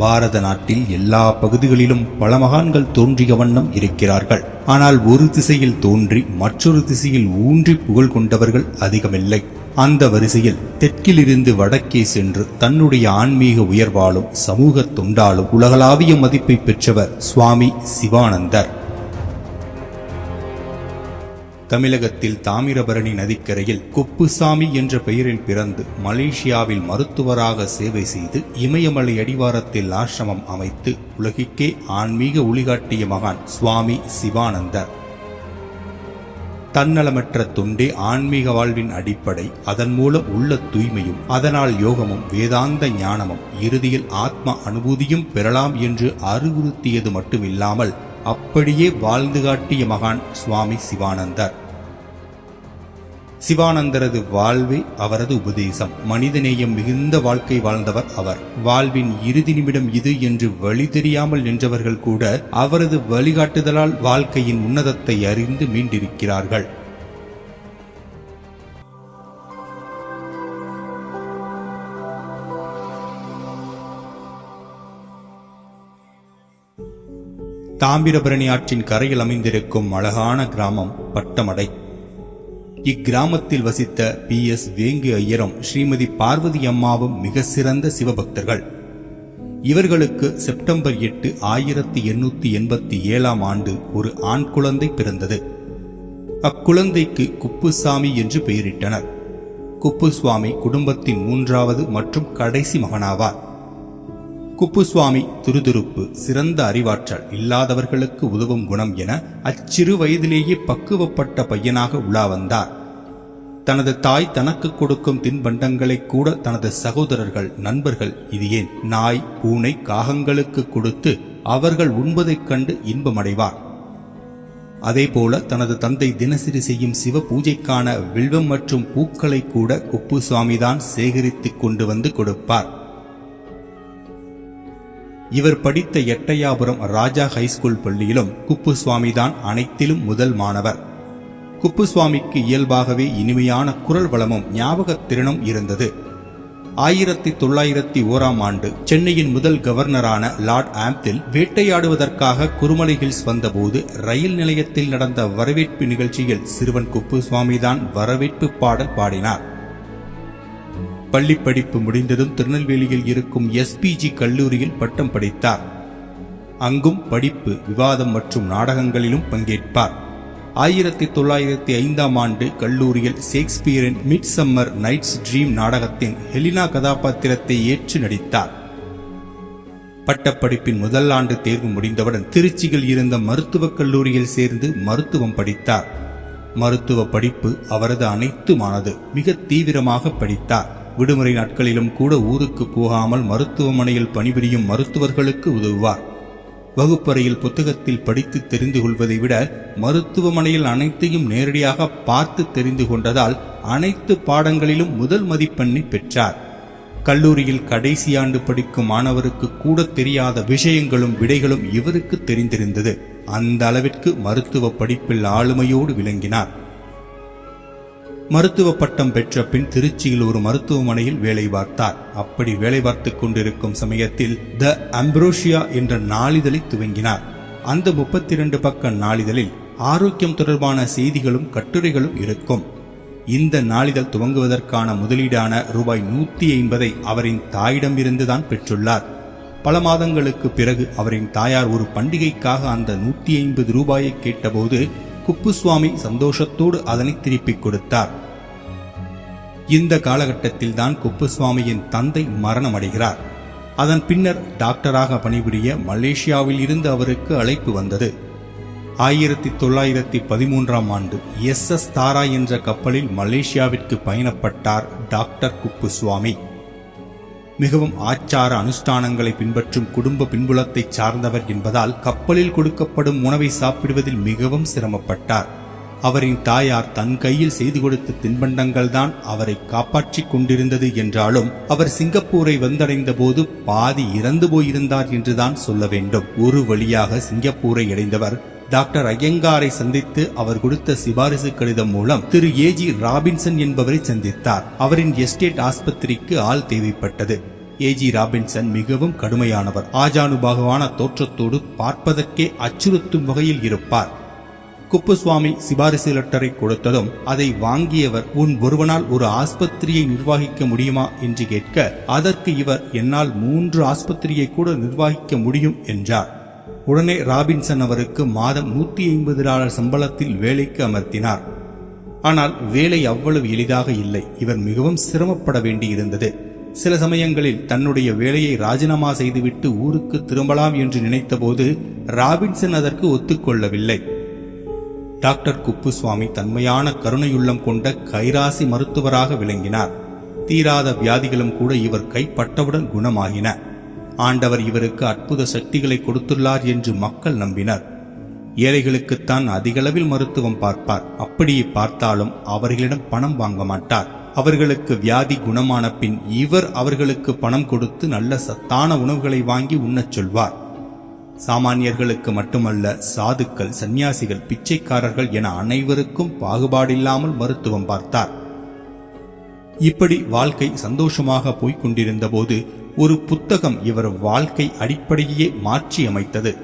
பாரத நாட்டில் எல்லா பகுதிகளிலும் பல மகான்கள் தோன்றிய வண்ணம் இருக்கிறார்கள். ஆனால் ஒரு திசையில் தோன்றி மற்றொரு திசையில் ஊன்றி புகழ் கொண்டவர்கள் அதிகமில்லை. அந்த வரிசையில் தெற்கிலிருந்து வடக்கே சென்று தன்னுடைய ஆன்மீக உயர்வாலும் சமூக தொண்டாலும் உலகளாவிய மதிப்பை பெற்றவர் சுவாமி சிவானந்தர். தமிழகத்தில் தாமிரபரணி நதிக்கரையில் குப்புசாமி என்ற பெயரில் பிறந்து மலேசியாவில் மருத்துவராக சேவை செய்து இமயமலை அடிவாரத்தில் ஆசிரமம் அமைத்து உலகிற்கே ஆன்மீக ஒளிகாட்டிய மகான் சுவாமி சிவானந்தர். தன்னலமற்ற தொண்டே ஆன்மீக வாழ்வின் அடிப்படை அதன் மூலம் உள்ள தூய்மையும் அதனால் யோகமும் வேதாந்த ஞானமும் இறுதியில் ஆத்ம அனுபூதியும் பெறலாம் என்று அறிவுறுத்தியது மட்டுமில்லாமல் அப்படியே வாழ்ந்து காட்டிய மகான் சுவாமி சிவானந்தர். சிவானந்தரது வாழ்வே அவரது உபதேசம். மனிதநேயம் மிகுந்த வாழ்க்கை வாழ்ந்தவர் அவர். வாழ்வின் இறுதி நிமிடம் இது என்று வழி தெரியாமல் நின்றவர்கள் கூட அவரது வழிகாட்டுதலால் வாழ்க்கையின் உன்னதத்தை அறிந்து மீண்டிருக்கிறார்கள். தாமிரபரணி ஆற்றின் கரையில் அமைந்திருக்கும் அழகான கிராமம் பட்டமடை. இக்கிராமத்தில் வசித்த பி. எஸ். வேங்கு ஐயரும் ஸ்ரீமதி பார்வதி அம்மாவும் மிக சிறந்த சிவபக்தர்கள். இவர்களுக்கு செப்டம்பர் எட்டு ஆயிரத்தி எண்ணூத்தி எண்பத்தி ஏழாம் ஆண்டு ஒரு ஆண் குழந்தை பிறந்தது. அக்குழந்தைக்கு குப்புசாமி என்று பெயரிட்டனர். குப்புசுவாமி குடும்பத்தின் மூன்றாவது மற்றும் கடைசி மகனாவார். குப்புசுவாமி துருதுருப்பு சிறந்த அறிவாற்றல் இல்லாதவர்களுக்கு உதவும் குணம் என அச்சிறு வயதிலேயே பக்குவப்பட்ட பையனாக உலா வந்தார். தனது தாய் தனக்கு கொடுக்கும் தின்பண்டங்களை கூட தனது சகோதரர்கள் நண்பர்கள் இது ஏன் நாய் பூனை காகங்களுக்கு கொடுத்து அவர்கள் உண்பதைக் கண்டு இன்பமடைவார். அதேபோல தனது தந்தை தினசரி செய்யும் சிவ பூஜைக்கான வில்வம் மற்றும் பூக்களை கூட குப்புசுவாமிதான் சேகரித்துக் கொண்டு வந்து கொடுப்பார். இவர் படித்த எட்டையாபுரம் ராஜா ஹைஸ்கூல் பள்ளியிலும் குப்புசுவாமி தான் அனைத்திலும் முதல் மாணவர். குப்புசுவாமிக்கு இயல்பாகவே இனிமையான குரல் வளமும் ஞாபகத் திறனும் இருந்தது. ஆயிரத்தி தொள்ளாயிரத்தி ஓராம் ஆண்டு சென்னையின் முதல் கவர்னரான லார்ட் ஆம்தில் வேட்டையாடுவதற்காக குருமலை ஹில்ஸ் வந்தபோது ரயில் நிலையத்தில் நடந்த வரவேற்பு நிகழ்ச்சியில் சிறுவன் குப்புசுவாமிதான் வரவேற்பு பாடல் பாடினார். பள்ளிப்படிப்பு முடிந்ததும் திருநெல்வேலியில் இருக்கும் எஸ்பிஜி கல்லூரியில் பட்டம் படித்தார். அங்கும் படிப்பு விவாதம் மற்றும் நாடகங்களிலும் பங்கேற்பார். ஆயிரத்தி தொள்ளாயிரத்தி ஐந்தாம் ஆண்டு கல்லூரியில் ஷேக்ஸ்பியரின் மிட் சம்மர் நைட்ஸ் ட்ரீம் நாடகத்தின் ஹெலினா கதாபாத்திரத்தை ஏற்று நடித்தார். பட்டப்படிப்பின் முதல் ஆண்டு தேர்வு முடிந்தவுடன் திருச்சியில் இருந்த மருத்துவக் கல்லூரியில் சேர்ந்து மருத்துவம் படித்தார். மருத்துவ படிப்பு அவரது அனைத்துமானது மிக தீவிரமாக படித்தார். விடுமுறை நாட்களிலும் கூட ஊருக்கு போகாமல் மருத்துவமனையில் பணிபுரியும் மருத்துவர்களுக்கு உதவுவார். வகுப்பறையில் புத்தகத்தில் படித்து தெரிந்து கொள்வதை விட மருத்துவமனையில் அனைத்தையும் நேரடியாக பார்த்து தெரிந்து கொண்டதால் அனைத்து பாடங்களிலும் முதல் மதிப்பெண்ணை பெற்றார். கல்லூரியில் கடைசி ஆண்டு படிக்கும் மாணவருக்கு கூட தெரியாத விஷயங்களும் விடைகளும் இவருக்கு தெரிந்திருந்தது. அந்த அளவிற்கு மருத்துவ படிப்பில் ஆளுமையோடு விளங்கினார். மருத்துவ பட்டம் பெற்ற பின் திருச்சியில் ஒரு மருத்துவமனையில் வேலை பார்த்தார். அப்படி வேலை பார்த்து கொண்டிருக்கும் சமயத்தில் த அம்ப்ரோஷியா என்ற நாளிதழை துவங்கினார். அந்த முப்பத்தி இரண்டு பக்க நாளிதழில் ஆரோக்கியம் தொடர்பான செய்திகளும் கட்டுரைகளும் இருக்கும். இந்த நாளிதழ் துவங்குவதற்கான முதலீடான ரூபாய் நூத்தி ஐம்பதை அவரின் தாயிடமிருந்துதான் பெற்றுள்ளார். பல மாதங்களுக்கு பிறகு அவரின் தாயார் ஒரு பண்டிகைக்காக அந்த நூத்தி ஐம்பது ரூபாயை கேட்டபோது குப்புசுவாமி சந்தோஷத்தோடு அதனை திருப்பிக் கொடுத்தார். இந்த காலகட்டத்தில் தான் குப்புசுவாமியின் தந்தை மரணமடைகிறார். அதன் பின்னர் டாக்டராக பணிபுரிய மலேசியாவில் இருந்து அவருக்கு அழைப்பு வந்தது. ஆயிரத்தி தொள்ளாயிரத்தி பதிமூன்றாம் ஆண்டு எஸ் எஸ் தாரா என்ற கப்பலில் மலேசியாவிற்கு பயணப்பட்டார் டாக்டர் குப்புசுவாமி. மிகவும் ஆச்சார அனுஷ்டானங்களை பின்பற்றும் குடும்ப பின்புலத்தை சார்ந்தவர் என்பதால் கப்பலில் கொடுக்கப்படும் உணவை சாப்பிடுவதில் மிகவும் சிரமப்பட்டார். அவரின் தாயார் தன் கையில் செய்து கொடுத்த தின்பண்டங்கள் தான் அவரை காப்பாற்றிக் கொண்டிருந்தது என்றாலும் அவர் சிங்கப்பூரை வந்தடைந்த போது பாதி இறந்து போயிருந்தார் என்றுதான் சொல்ல வேண்டும். ஒரு வழியாக சிங்கப்பூரை அடைந்தவர் டாக்டர் ஐயங்காரை சந்தித்து அவர் கொடுத்த சிபாரிசு கடிதம் மூலம் திரு ஏஜி ராபின்சன் என்பவரை சந்தித்தார். அவரின் எஸ்டேட் ஆஸ்பத்திரிக்கு ஆள் தேவைப்பட்டது. ஏஜி ராபின்சன் மிகவும் கடுமையானவர். ஆஜானுபாகவான தோற்றத்தோடு பார்ப்பதற்கே அச்சுறுத்தும் வகையில் இருப்பார். குப்புசுவாமி சிபாரிசு லெட்டரை கொடுத்ததும் அதை வாங்கியவர் உன் ஒருவனால் ஒரு ஆஸ்பத்திரியை நிர்வகிக்க முடியுமா என்று கேட்க அதற்கு இவர் என்னால் மூன்று ஆஸ்பத்திரியை கூட நிர்வகிக்க முடியும் என்றார். உடனே ராபின்சன் அவருக்கு மாதம் நூத்தி ஐம்பது டாலர் சம்பளத்தில் வேலைக்கு அமர்த்தினார். ஆனால் வேலை அவ்வளவு எளிதாக இல்லை. இவர் மிகவும் சிரமப்பட வேண்டியிருந்தது. சில சமயங்களில் தன்னுடைய வேலையை ராஜினாமா செய்துவிட்டு ஊருக்கு திரும்பலாம் என்று நினைத்தபோது ராபின்சன் அதற்கு ஒத்துக்கொள்ளவில்லை. டாக்டர் குப்புசுவாமி தன்மையான கருணையுள்ளம் கொண்ட கைராசி மருத்துவராக விளங்கினார். தீராத வியாதிகளும் கூட இவர் கைப்பட்டவுடன் குணமாகின. ஆண்டவர் இவருக்கு அற்புத சக்திகளை கொடுத்துள்ளார் என்று மக்கள் நம்பினர். ஏழைகளுக்குத்தான் அதிகளவில் மருத்துவம் பார்ப்பார். அப்படியே பார்த்தாலும் அவர்களிடம் பணம் வாங்க மாட்டார். அவர்களுக்கு வியாதி குணமான பின் இவர் அவர்களுக்கு பணம் கொடுத்து நல்ல சத்தான உணவுகளை வாங்கி உண்ணச் சொல்வார். சாமானியர்களுக்கு மட்டுமல்ல சாதுக்கள் சந்நியாசிகள் பிச்சைக்காரர்கள் என அனைவருக்கும் பாகுபாடில்லாமல் மருத்துவம் பார்த்தார். இப்படி வாழ்க்கை சந்தோஷமாக போய்க் கொண்டிருந்தபோது ஒரு புத்தகம் இவர் வாழ்க்கை அடிப்படையே மாற்றியமைத்தது.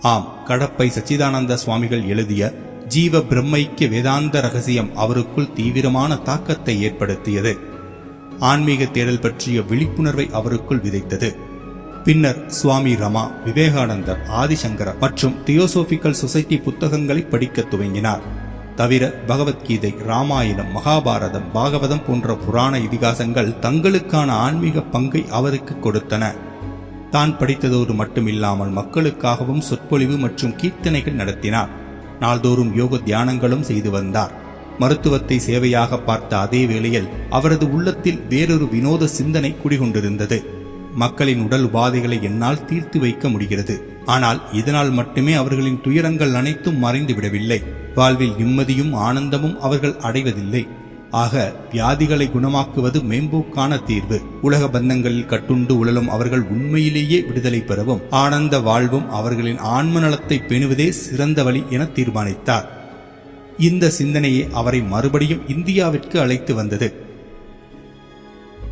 ஆம் கடப்பை சச்சிதானந்த சுவாமிகள் எழுதிய ஜீவ பிரம்மைக்கு வேதாந்த ரகசியம் அவருக்குள் தீவிரமான தாக்கத்தை ஏற்படுத்தியது. ஆன்மீக தேடல் பற்றிய விழிப்புணர்வை அவருக்குள் விதைத்தது. பின்னர் சுவாமி ரமா விவேகானந்தர் ஆதிசங்கர மற்றும் தியோசோபிக்கல் சொசைட்டி புத்தகங்களை படிக்கத் துவங்கினார். தவிர பகவத்கீதை ராமாயணம் மகாபாரதம் பாகவதம் போன்ற புராண இதிகாசங்கள் தங்களுக்கான ஆன்மீக பங்கை அவருக்கு கொடுத்தன. தான் படித்ததோடு மட்டுமில்லாமல் மக்களுக்காகவும் சொற்பொழிவு மற்றும் கீர்த்தனைகள் நடத்தினார். நாள்தோறும் யோக தியானங்களும் செய்து வந்தார். மருத்துவத்தை சேவையாக பார்த்த அதே வேளையில் அவரது உள்ளத்தில் வேறொரு வினோத சிந்தனை குடிகொண்டிருந்தது. மக்களின் உடல் உபாதைகளை என்னால் தீர்த்து வைக்க முடிகிறது. ஆனால் இதனால் மட்டுமே அவர்களின் துயரங்கள் அனைத்தும் மறைந்து விடவில்லை. வாழ்வில் நிம்மதியும் ஆனந்தமும் அவர்கள் அடைவதில்லை. ஆக வியாதிகளை குணமாக்குவது மேம்போக்கான தீர்வு. உலக பந்தங்களில் கட்டுண்டு உழலும் அவர்கள் உண்மையிலேயே விடுதலை பெறவும் ஆனந்த வாழ்வும் அவர்களின் ஆன்ம நலத்தை பேணுவதே சிறந்த வழி என தீர்மானித்தார். இந்த சிந்தனையே அவரை மறுபடியும் இந்தியாவிற்கு அழைத்து வந்தது.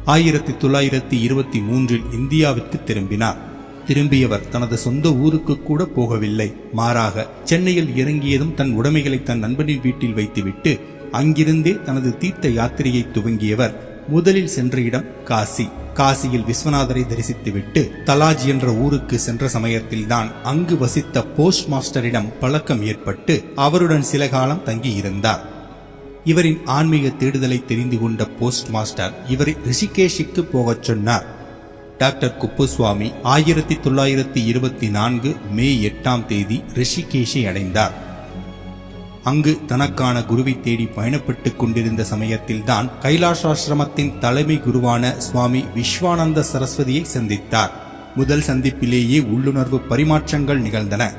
ஆயிரத்தி தொள்ளாயிரத்தி இருபத்தி மூன்றில் இந்தியாவிற்கு திரும்பினார். திரும்பியவர் தனது சொந்த ஊருக்கு கூட போகவில்லை. மாறாக சென்னையில் இறங்கியதும் தன் உடைமைகளை தன் நண்பனின் வீட்டில் வைத்துவிட்டு அங்கிருந்தே தனது தீர்த்த யாத்திரையை துவங்கியவர் முதலில் சென்ற இடம் காசி. காசியில் விஸ்வநாதரை தரிசித்துவிட்டு தலாஜ் என்ற ஊருக்கு சென்ற சமயத்தில்தான் அங்கு வசித்த போஸ்ட் மாஸ்டரிடம் பழக்கம் ஏற்பட்டு அவருடன் சில காலம் தங்கியிருந்தார். இவரின் ஆன்மீக தேடுதலை தெரிந்து கொண்ட போஸ்ட் மாஸ்டர் இவரை ரிஷிகேஷிக்கு போகச் சொன்னார். டாக்டர் குப்புசுவாமி ஆயிரத்தி தொள்ளாயிரத்தி இருபத்தி நான்கு மே எட்டாம் தேதி ரிஷிகேஷை அடைந்தார். அங்கு தனக்கான குருவை தேடி பயணப்பட்டுக் கொண்டிருந்த சமயத்தில்தான் கைலாசாசிரமத்தின் தலைமை குருவான சுவாமி விஸ்வானந்த சரஸ்வதியை சந்தித்தார். முதல் சந்திப்பிலேயே உள்ளுணர்வு பரிமாற்றங்கள் நிகழ்ந்தன.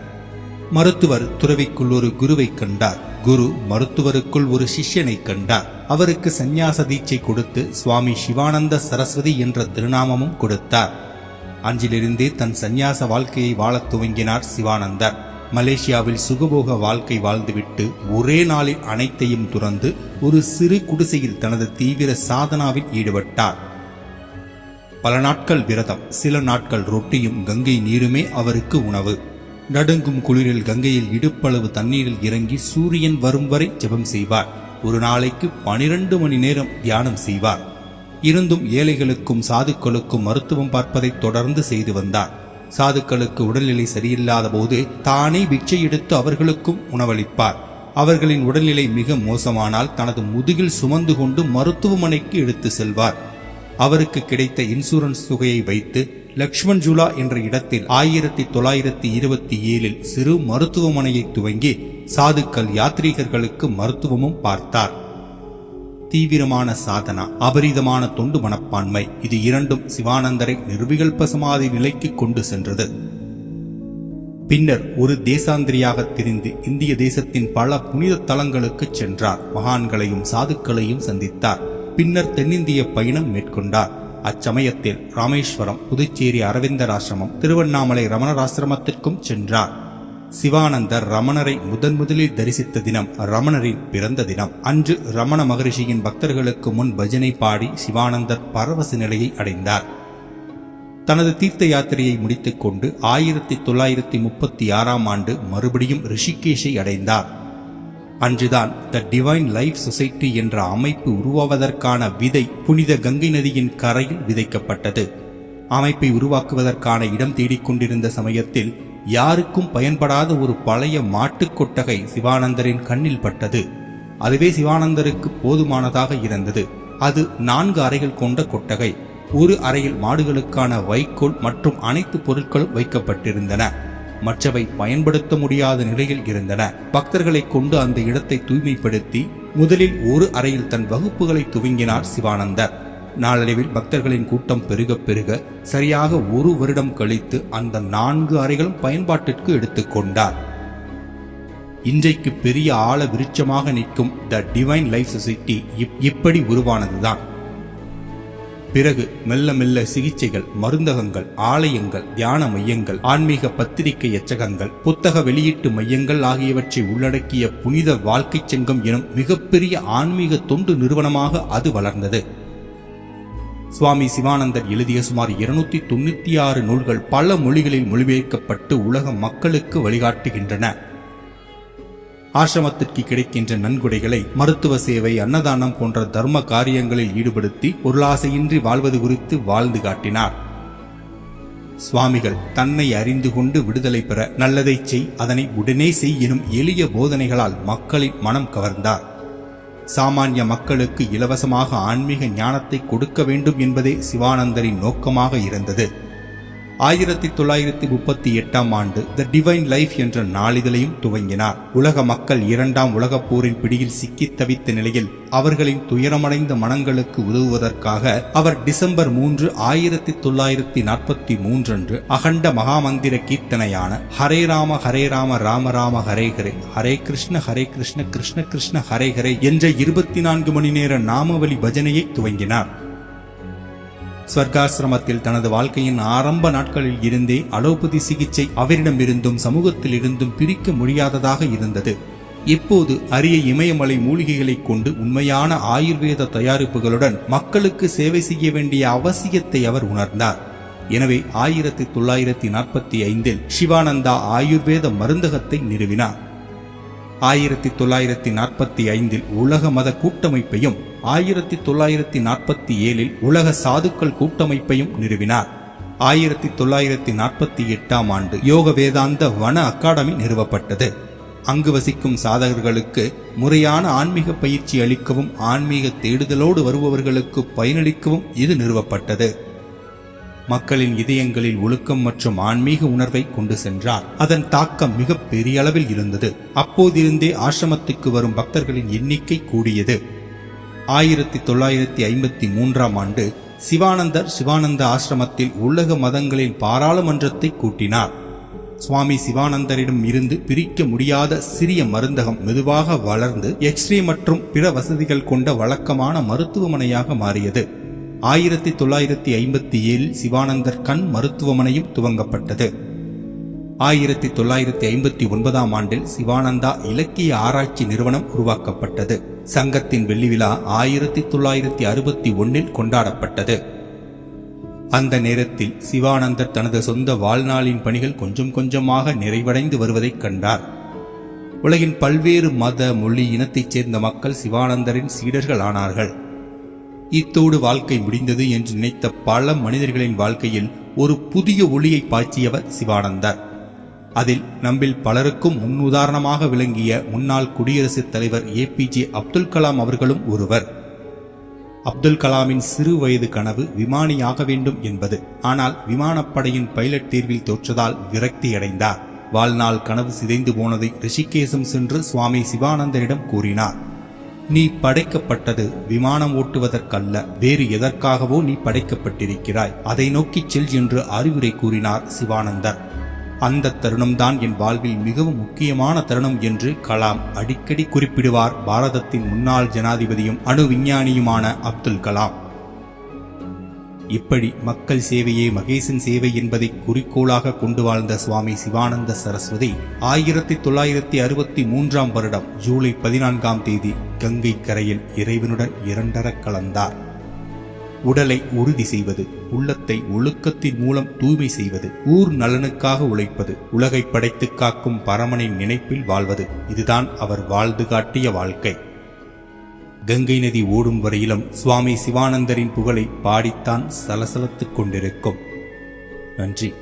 மருத்துவர் துறவிக்குள் ஒரு குருவை கண்டார். குரு மருத்துவருக்குள் ஒரு சிஷ்யனை கண்டார். அவருக்கு சந்நியாச தீட்சை கொடுத்து சுவாமி சிவானந்த சரஸ்வதி என்ற திருநாமமும் கொடுத்தார். அஞ்சிலிருந்தே தன் சந்நியாச வாழ்க்கையை வாழத் துவங்கினார் சிவானந்தர். மலேசியாவில் சுகபோக வாழ்க்கை வாழ்ந்துவிட்டு ஒரே நாளில் அனைத்தையும் துறந்து ஒரு சிறு குடிசையில் தனது தீவிர சாதனாவில் ஈடுபட்டார். பல நாட்கள் விரதம் சில நாட்கள் ரொட்டியும் கங்கை நீருமே அவருக்கு உணவு. நடுங்கும் குளிரில் கங்கையில் இடுப்பளவு தண்ணீரில் இறங்கி சூரியன் வரும் வரை ஜெபம் செய்வார். ஒரு நாளைக்கு பனிரெண்டு மணி நேரம் தியானம் செய்வார். இருந்தும் ஏழைகளுக்கும் சாதுக்களுக்கும் மருத்துவம் பார்ப்பதை தொடர்ந்து செய்து வந்தார். சாதுக்களுக்கு உடல்நிலை சரியில்லாத போது தானே பிச்சை எடுத்து அவர்களுக்கும் உணவளிப்பார். அவர்களின் உடல்நிலை மிக மோசமானால் தனது முதுகில் சுமந்து கொண்டு மருத்துவமனைக்கு எடுத்து செல்வார். அவருக்கு கிடைத்த இன்சூரன்ஸ் தொகையை வைத்து லக்ஷ்மண் ஜூலா என்ற இடத்தில் ஆயிரத்தி தொள்ளாயிரத்தி இருபத்தி ஏழில் சிறு மருத்துவமனையை துவங்கி சாதுக்கள் யாத்ரீகர்களுக்கு மருத்துவமும் பார்த்தார். தீவிரமான சாதனா அபரிதமான தொண்டு மனப்பான்மை இது இரண்டும் சிவானந்தரை நிர்விகல்ப சமாதி நிலைக்கு கொண்டு சென்றது. பின்னர் ஒரு தேசாந்திரியாக திரிந்து இந்திய தேசத்தின் பல புனித தலங்களுக்கு சென்றார். மகான்களையும் சாதுக்களையும் சந்தித்தார். பின்னர் தென்னிந்திய பயணம் மேற்கொண்டார். அச்சமயத்தில் ராமேஸ்வரம் புதுச்சேரி அரவிந்தர் ஆசிரமம் திருவண்ணாமலை ரமணர் ஆசிரமத்திற்கும் சென்றார். சிவானந்தர் ரமணரை முதன் முதலில் தரிசித்த தினம் ரமணரின் பிறந்த தினம். அன்று ரமண மகரிஷியின் பக்தர்களுக்கு முன் பஜனை பாடி சிவானந்தர் பரவச நிலையை அடைந்தார். தனது தீர்த்த யாத்திரையை முடித்துக்கொண்டு ஆயிரத்தி தொள்ளாயிரத்தி முப்பத்தி ஆறாம் ஆண்டு மறுபடியும் ரிஷிகேஷை அடைந்தார். அன்றுதான் த டிவைன் லைஃப் சொசைட்டி என்ற அமைப்பு உருவாவதற்கான விதை புனித கங்கை நதியின் கரையில் விதைக்கப்பட்டது. அமைப்பை உருவாக்குவதற்கான இடம் தேடிக்கொண்டிருந்த சமயத்தில் யாருக்கும் பயன்படாத ஒரு பழைய மாட்டுக் கொட்டகை சிவானந்தரின் கண்ணில் பட்டது. அதுவே சிவானந்தருக்கு போதுமானதாக இருந்தது. அது நான்கு அறைகள் கொண்ட கொட்டகை ஒரு அறையில் மாடுகளுக்கான வைக்கோல் மற்றும் அனைத்து பொருட்களும் வைக்கப்பட்டிருந்தன. மற்றவை பயன்படுத்த முடியாத நிலையில் இருந்தன. பக்தர்களை கொண்டு அந்த இடத்தை தூய்மைப்படுத்தி முதலில் ஒரு அறையில் தன் வகுப்புகளை துவங்கினார் சிவானந்தர். நாளடைவில் பக்தர்களின் கூட்டம் பெருக பெருக சரியாக ஒரு வருடம் கழித்து அந்த நான்கு அறைகளும் பயன்பாட்டிற்கு எடுத்துக்கொண்டார் இன்றைக்கு பெரிய ஆழ விருட்சமாக நிற்கும் த டிவைன் லைஃப் சொசைட்டி இப்- இப்படி உருவானதுதான். பிறகு மெல்ல மெல்ல சிகிச்சைகள் மருந்தகங்கள் ஆலயங்கள் தியான மையங்கள் ஆன்மீக பத்திரிகை எச்சகங்கள் புத்தக வெளியீட்டு மையங்கள் ஆகியவற்றை உள்ளடக்கிய புனித வாழ்க்கைச் சங்கம் எனும் மிகப்பெரிய ஆன்மீக தொண்டு நிறுவனமாக அது வளர்ந்தது. சுவாமி சிவானந்தர் எழுதிய சுமார் இருநூத்தி தொண்ணூத்தி ஆறு நூல்கள் பல மொழிகளில் மொழிபெயர்க்கப்பட்டு உலக மக்களுக்கு வழிகாட்டுகின்றன. ஆசிரமத்திற்கு கிடைக்கின்ற நன்கொடைகளை மருத்துவ சேவை அன்னதானம் போன்ற தர்ம காரியங்களில் ஈடுபடுத்தி பொருளாசையின்றி வாழ்வது குறித்து வாழ்ந்து காட்டினார். சுவாமிகள் தன்னை அறிந்து கொண்டு விடுதலை பெற நல்லதைச் செய் அதனை உடனே செய் எனும் எளிய போதனைகளால் மக்களின் மனம் கவர்ந்தார். சாமானிய மக்களுக்கு இலவசமாக ஆன்மீக ஞானத்தை கொடுக்க வேண்டும் என்பதே சிவானந்தரின் நோக்கமாக இருந்தது. ஆயிரத்தி தொள்ளாயிரத்தி முப்பத்தி எட்டாம் ஆண்டு த டிவைன் லைஃப் என்ற நாளிதழையும் துவங்கினார். உலக மக்கள் இரண்டாம் உலகப் போரின் பிடியில் சிக்கித் தவித்த நிலையில் அவர்களின் துயரமடைந்த மனங்களுக்கு உதவுவதற்காக அவர் டிசம்பர் மூன்று ஆயிரத்தி தொள்ளாயிரத்தி நாற்பத்தி மூன்றன்று அகண்ட மகாமந்திர கீர்த்தனையான ஹரே ராம ஹரே ராம ராம ராம ஹரே ஹரே ஹரே கிருஷ்ண ஹரே கிருஷ்ண கிருஷ்ண கிருஷ்ண ஹரே ஹரே என்ற இருபத்தி நான்கு மணி நேர நாமவழி பஜனையை துவங்கினார். ஸ்வர்காசிரமத்தில் தனது வாழ்க்கையின் ஆரம்ப நாட்களில் இருந்தே அலோபதி சிகிச்சை அவரிடமிருந்தும் சமூகத்தில் இருந்தும் பிரிக்க முடியாததாக இருந்தது. இப்போது அரிய இமயமலை மூலிகைகளைக் கொண்டு உண்மையான ஆயுர்வேத தயாரிப்புகளுடன் மக்களுக்கு சேவை செய்ய வேண்டிய அவசியத்தை அவர் உணர்ந்தார். எனவே ஆயிரத்தி தொள்ளாயிரத்தி நாற்பத்தி ஐந்தில் சிவானந்தா ஆயுர்வேத மருந்தகத்தை நிறுவினார். ஆயிரத்தி தொள்ளாயிரத்தி நாற்பத்தி ஐந்தில் உலக மத கூட்டமைப்பையும் ஆயிரத்தி தொள்ளாயிரத்தி நாற்பத்தி ஏழில் உலக சாதுக்கள் கூட்டமைப்பையும் நிறுவினார். ஆயிரத்தி தொள்ளாயிரத்தி நாற்பத்தி எட்டாம் ஆண்டு யோக வேதாந்த வன அகாடமி நிறுவப்பட்டது. அங்கு வசிக்கும் சாதகர்களுக்கு முறையான ஆன்மீக பயிற்சி அளிக்கவும் ஆன்மீக தேடுதலோடு வருபவர்களுக்கு பயனளிக்கவும் இது நிறுவப்பட்டது. மக்களின் இதயங்களில் ஒழுக்கம் மற்றும் ஆன்மீக உணர்வை கொண்டு சென்றார். அதன் தாக்கம் மிக பெரிய அளவில் இருந்தது. அப்போதிருந்தே ஆசிரமத்துக்கு வரும் பக்தர்களின் எண்ணிக்கை கூடியது. ஆயிரத்தி தொள்ளாயிரத்தி ஐம்பத்தி மூன்றாம் ஆண்டு சிவானந்தர் சிவானந்த ஆசிரமத்தில் உலக மதங்களின் பாராளுமன்றத்தை கூட்டினார். சுவாமி சிவானந்தரிடம் இருந்து பிரிக்க முடியாத சிறிய மருந்தகம் மெதுவாக வளர்ந்து எக்ஸ்ரே மற்றும் பிற வசதிகள் கொண்ட வழக்கமான மருத்துவமனையாக மாறியது. ஆயிரத்தி தொள்ளாயிரத்தி ஐம்பத்தி ஏழில் சிவானந்தர் கண் மருத்துவமனையும் துவங்கப்பட்டது. ஆயிரத்தி தொள்ளாயிரத்தி ஐம்பத்தி ஒன்பதாம் ஆண்டில் சிவானந்தா இலக்கிய ஆராய்ச்சி நிறுவனம் உருவாக்கப்பட்டது. சங்கத்தின் வெள்ளி விழா ஆயிரத்தி தொள்ளாயிரத்தி அறுபத்தி ஒன்னில் கொண்டாடப்பட்டது. அந்த நேரத்தில் சிவானந்தர் தனது சொந்த வாழ்நாளின் பணிகள் கொஞ்சம் கொஞ்சமாக நிறைவடைந்து வருவதைக் கண்டார். உலகின் பல்வேறு மத மொழி இனத்தைச் சேர்ந்த மக்கள் சிவானந்தரின் சீடர்கள் ஆனார்கள். இத்தோடு வாழ்க்கை முடிந்தது என்று நினைத்த பல மனிதர்களின் வாழ்க்கையில் ஒரு புதிய ஒளியை பாய்ச்சியவர் சிவானந்தர். அதில் நம்மில் பலருக்கும் முன்னுதாரணமாக விளங்கிய முன்னாள் குடியரசுத் தலைவர் ஏபிஜே அப்துல் கலாம் அவர்களும் ஒருவர். அப்துல் கலாமின் சிறு வயது கனவு விமானியாக வேண்டும் என்பது ஆனால் விமானப்படையின் பைலட் தேர்வில் தோற்றதால் விரக்தியடைந்தார். வாழ்நாள் கனவு சிதைந்து போனதை ரிஷிகேசம் சென்று சுவாமி சிவானந்தரிடம் கூறினார். நீ படைக்கப்பட்டது விமானம் ஓட்டுவதற்கல்ல. வேறு எதற்காகவோ நீ படைக்கப்பட்டிருக்கிறாய். அதை நோக்கிச் செல் என்று அறிவுரை கூறினார் சிவானந்தர். அந்த தருணம்தான் என் வாழ்வில் மிகவும் முக்கியமான தருணம் என்று கலாம் அடிக்கடி குறிப்பிடுவார். பாரதத்தின் முன்னாள் ஜனாதிபதியும் அணு விஞ்ஞானியுமான அப்துல் கலாம். இப்படி மக்கள் சேவையே மகேசன் சேவை என்பதை குறிக்கோளாக கொண்டு வாழ்ந்த சுவாமி சிவானந்த சரஸ்வதி ஆயிரத்தி தொள்ளாயிரத்தி அறுபத்தி மூன்றாம் வருடம் ஜூலை பதினான்காம் தேதி கங்கை கரையில் இறைவனுடன் இரண்டர கலந்தார். உடலை உறுதி செய்வது உள்ளத்தை ஒழுக்கத்தின் மூலம் தூய்மை செய்வது ஊர் நலனுக்காக உழைப்பது உலகை படைத்துக் காக்கும் பரமனின் நினைப்பில் வாழ்வது இதுதான் அவர் வாழ்ந்து காட்டிய வாழ்க்கை. கங்கை நதி ஓடும் வரையிலும் சுவாமி சிவானந்தரின் புகழை பாடித்தான் சலசலத்துக் கொண்டிருக்கும். நன்றி.